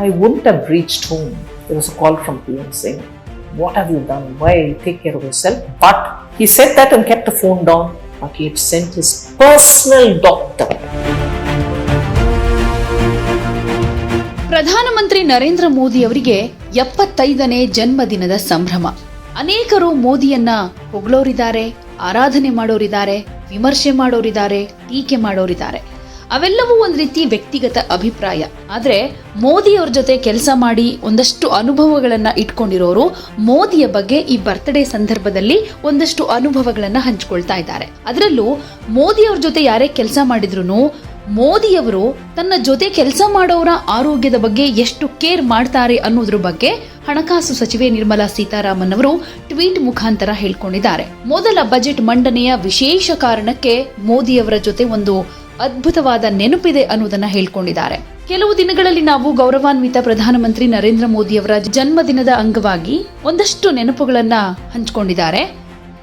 I wouldn't have reached home. There was a call from PM saying, What have you done? Why? Take care of yourself. But he said that and kept the phone down. But he had sent his personal doctor. ಪ್ರಧಾನಮಂತ್ರಿ ನರೇಂದ್ರ ಮೋದಿ ಅವರಿಗೆ ಎಪ್ಪತ್ತೈದನೇ ಜನ್ಮದಿನದ ಸಂಭ್ರಮ ಅನೇಕರು ಮೋದಿಯನ್ನ ಹೊಗಳೋರಿದ್ದಾರೆ ಆರಾಧನೆ ಮಾಡೋರಿದ್ದಾರೆ ವಿಮರ್ಶೆ ಮಾಡೋರಿದ್ದಾರೆ ಟೀಕೆ ಮಾಡೋರಿದ್ದಾರೆ ಅವೆಲ್ಲವೂ ಒಂದು ರೀತಿ ವ್ಯಕ್ತಿಗತ ಅಭಿಪ್ರಾಯ. ಆದರೆ ಮೋದಿ ಅವ್ರ ಜೊತೆ ಕೆಲಸ ಮಾಡಿ ಒಂದಷ್ಟು ಅನುಭವಗಳನ್ನು ಇಟ್ಕೊಂಡಿರೋರು ಮೋದಿಯ ಬಗ್ಗೆ ಈ ಬರ್ತ್ಡೇ ಸಂದರ್ಭದಲ್ಲಿ ಒಂದಷ್ಟು ಅನುಭವಗಳನ್ನು ಹಂಚಿಕೊಳ್ತಾ ಇದ್ದಾರೆ. ಅದರಲ್ಲೂ ಮೋದಿ ಅವ್ರ ಜೊತೆ ಯಾರೇ ಕೆಲಸ ಮಾಡಿದ್ರು ಮೋದಿಯವರು ತನ್ನ ಜೊತೆ ಕೆಲಸ ಮಾಡೋರ ಆರೋಗ್ಯದ ಬಗ್ಗೆ ಎಷ್ಟು ಕೇರ್ ಮಾಡ್ತಾರೆ ಅನ್ನೋದ್ರ ಬಗ್ಗೆ ಹಣಕಾಸು ಸಚಿವೆ ನಿರ್ಮಲಾ ಸೀತಾರಾಮನ್ ಅವರು ಟ್ವೀಟ್ ಮುಖಾಂತರ ಹೇಳ್ಕೊಂಡಿದ್ದಾರೆ. ಮೊದಲ ಬಜೆಟ್ ಮಂಡನೆಯ ವಿಶೇಷ ಕಾರಣಕ್ಕೆ ಮೋದಿಯವರ ಜೊತೆ ಒಂದು ಅದ್ಭುತವಾದ ನೆನಪಿದೆ ಅನ್ನೋದನ್ನ ಹೇಳ್ಕೊಂಡಿದ್ದಾರೆ. ಕೆಲವು ದಿನಗಳಲ್ಲಿ ನಾವು ಗೌರವಾನ್ವಿತ ಪ್ರಧಾನಮಂತ್ರಿ ನರೇಂದ್ರ ಮೋದಿಯವರ ಜನ್ಮದಿನದ ಅಂಗವಾಗಿ ಒಂದಷ್ಟು ನೆನಪುಗಳನ್ನ ಹಂಚಿಕೊಂಡಿದ್ದಾರೆ.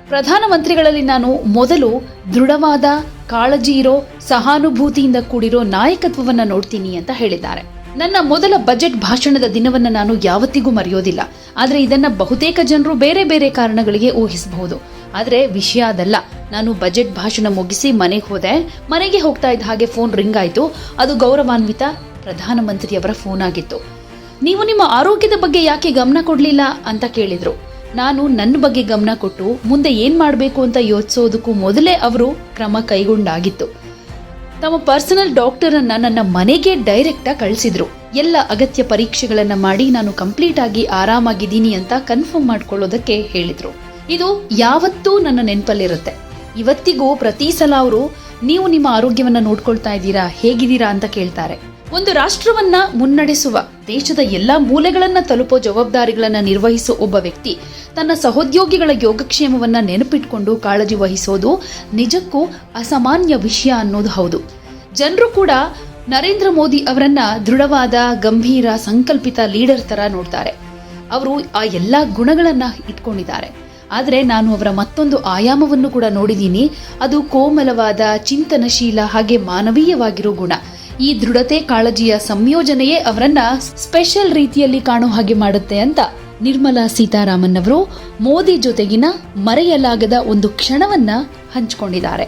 ಪ್ರಧಾನಮಂತ್ರಿಗಳಲ್ಲಿ ನಾನು ಮೊದಲು ದೃಢವಾದ ಕಾಳಜಿ ಇರೋ ಸಹಾನುಭೂತಿಯಿಂದ ಕೂಡಿರೋ ನಾಯಕತ್ವವನ್ನ ನೋಡ್ತೀನಿ ಅಂತ ಹೇಳಿದ್ದಾರೆ. ನನ್ನ ಮೊದಲ ಬಜೆಟ್ ಭಾಷಣದ ದಿನವನ್ನ ನಾನು ಯಾವತ್ತಿಗೂ ಮರೆಯೋದಿಲ್ಲ. ಆದರೆ ಇದನ್ನ ಬಹುತೇಕ ಜನರು ಬೇರೆ ಬೇರೆ ಕಾರಣಗಳಿಗೆ ಊಹಿಸಬಹುದು. ಆದ್ರೆ ವಿಷಯ ಅದಲ್ಲ. ನಾನು ಬಜೆಟ್ ಭಾಷಣ ಮುಗಿಸಿ ಮನೆಗೆ ಹೋದೆ. ಮನೆಗೆ ಹೋಗ್ತಾ ಇದ್ದ ಹಾಗೆ ಫೋನ್ ರಿಂಗ್ ಆಯಿತು. ಅದು ಗೌರವಾನ್ವಿತ ಪ್ರಧಾನಮಂತ್ರಿಯವರ ಫೋನ್ ಆಗಿತ್ತು. ನೀವು ನಿಮ್ಮ ಆರೋಗ್ಯದ ಬಗ್ಗೆ ಯಾಕೆ ಗಮನ ಕೊಡಲಿಲ್ಲ ಅಂತ ಕೇಳಿದ್ರು. ನಾನು ನನ್ನ ಬಗ್ಗೆ ಗಮನ ಕೊಟ್ಟು ಮುಂದೆ ಏನು ಮಾಡಬೇಕು ಅಂತ ಯೋಚಿಸೋದಕ್ಕೂ ಮೊದಲೇ ಅವರು ಕ್ರಮ ಕೈಗೊಂಡಾಗಿತ್ತು. ತಮ್ಮ ಪರ್ಸನಲ್ ಡಾಕ್ಟರ್ ಅನ್ನ ನನ್ನ ಮನೆಗೆ ಡೈರೆಕ್ಟಾಗಿ ಕಳಿಸಿದ್ರು. ಎಲ್ಲ ಅಗತ್ಯ ಪರೀಕ್ಷೆಗಳನ್ನು ಮಾಡಿ ನಾನು ಕಂಪ್ಲೀಟ್ ಆಗಿ ಆರಾಮಾಗಿದ್ದೀನಿ ಅಂತ ಕನ್ಫರ್ಮ್ ಮಾಡ್ಕೊಳ್ಳೋದಕ್ಕೆ ಹೇಳಿದ್ರು. ಇದು ಯಾವತ್ತೂ ನನ್ನ ನೆನಪಲ್ಲಿರುತ್ತೆ. ಇವತ್ತಿಗೂ ಪ್ರತಿ ಸಲ ಅವರು, ನೀವು ನಿಮ್ಮ ಆರೋಗ್ಯವನ್ನ ನೋಡ್ಕೊಳ್ತಾ ಇದ್ದೀರಾ, ಹೇಗಿದ್ದೀರಾ ಅಂತ ಕೇಳ್ತಾರೆ. ಒಂದು ರಾಷ್ಟ್ರವನ್ನ ಮುನ್ನಡೆಸುವ, ದೇಶದ ಎಲ್ಲಾ ಮೂಲೆಗಳನ್ನ ತಲುಪೋ ಜವಾಬ್ದಾರಿಗಳನ್ನ ನಿರ್ವಹಿಸೋ ಒಬ್ಬ ವ್ಯಕ್ತಿ, ತನ್ನ ಸಹೋದ್ಯೋಗಿಗಳ ಯೋಗಕ್ಷೇಮವನ್ನ ನೆನಪಿಟ್ಕೊಂಡು ಕಾಳಜಿ ವಹಿಸೋದು ನಿಜಕ್ಕೂ ಅಸಾಮಾನ್ಯ ವಿಷಯ ಅನ್ನೋದು ಹೌದು. ಜನರು ಕೂಡ ನರೇಂದ್ರ ಮೋದಿ ಅವರನ್ನ ದೃಢವಾದ, ಗಂಭೀರ, ಸಂಕಲ್ಪಿತ ಲೀಡರ್ ತರ ನೋಡ್ತಾರೆ. ಅವರು ಆ ಎಲ್ಲಾ ಗುಣಗಳನ್ನ ಇಟ್ಕೊಂಡಿದ್ದಾರೆ. ಆದರೆ ನಾನು ಅವರ ಮತ್ತೊಂದು ಆಯಾಮವನ್ನು ಕೂಡ ನೋಡಿದ್ದೀನಿ ಅದು ಕೋಮಲವಾದ ಚಿಂತನಶೀಲ ಹಾಗೆ ಮಾನವೀಯವಾಗಿರೋ ಗುಣ. ಈ ದೃಢತೆ ಕಾಳಜಿಯ ಸಂಯೋಜನೆಯೇ ಅವರನ್ನ ಸ್ಪೆಷಲ್ ರೀತಿಯಲ್ಲಿ ಕಾಣೋ ಹಾಗೆ ಮಾಡುತ್ತೆ ಅಂತ ನಿರ್ಮಲಾ ಸೀತಾರಾಮನ್ ಅವರು ಮೋದಿ ಜೊತೆಗಿನ ಮರೆಯಲಾಗದ ಒಂದು ಕ್ಷಣವನ್ನ ಹಂಚಿಕೊಂಡಿದ್ದಾರೆ.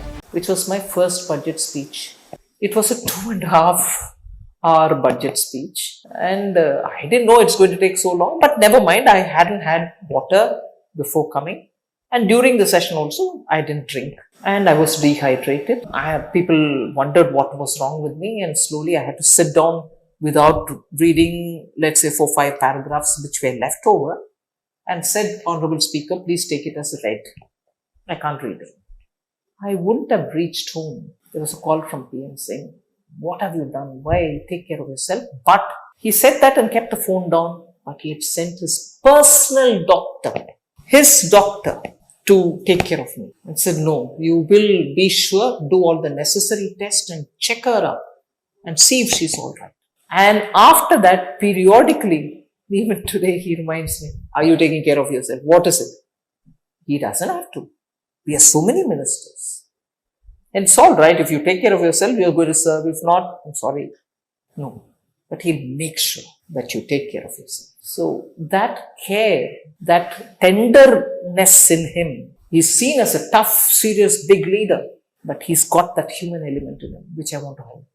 My first budget speech. It was a two and a half hour budget speech, and uh, I didn't know it's going to take so long, but never mind, I hadn't had water. Before coming, and during the session also, I didn't drink. And I was dehydrated. I have people wondered what was wrong with me, and slowly I had to sit down without reading, let's say, four five paragraphs which were left over, and said, "Honorable Speaker, please take it as a read." I can't read it. I wouldn't have reached home. There was a call from PM saying, What have you done? Why? Take care of yourself. But he said that and kept the phone down. But he had sent his personal doctor, his doctor, to take care of me and said, No, you will be sure, do all the necessary tests and check her up and see if she's all right. And after that, periodically, even today, he reminds me, Are you taking care of yourself? What is it? He doesn't have to. We have so many ministers. And it's all right. If you take care of yourself, you're going to serve. If not, I'm sorry. No. But he'll make sure that you take care of yourself. So that care, that tenderness in him, he's seen as a tough, serious, big leader. But he's got that human element in him, which I want to hold.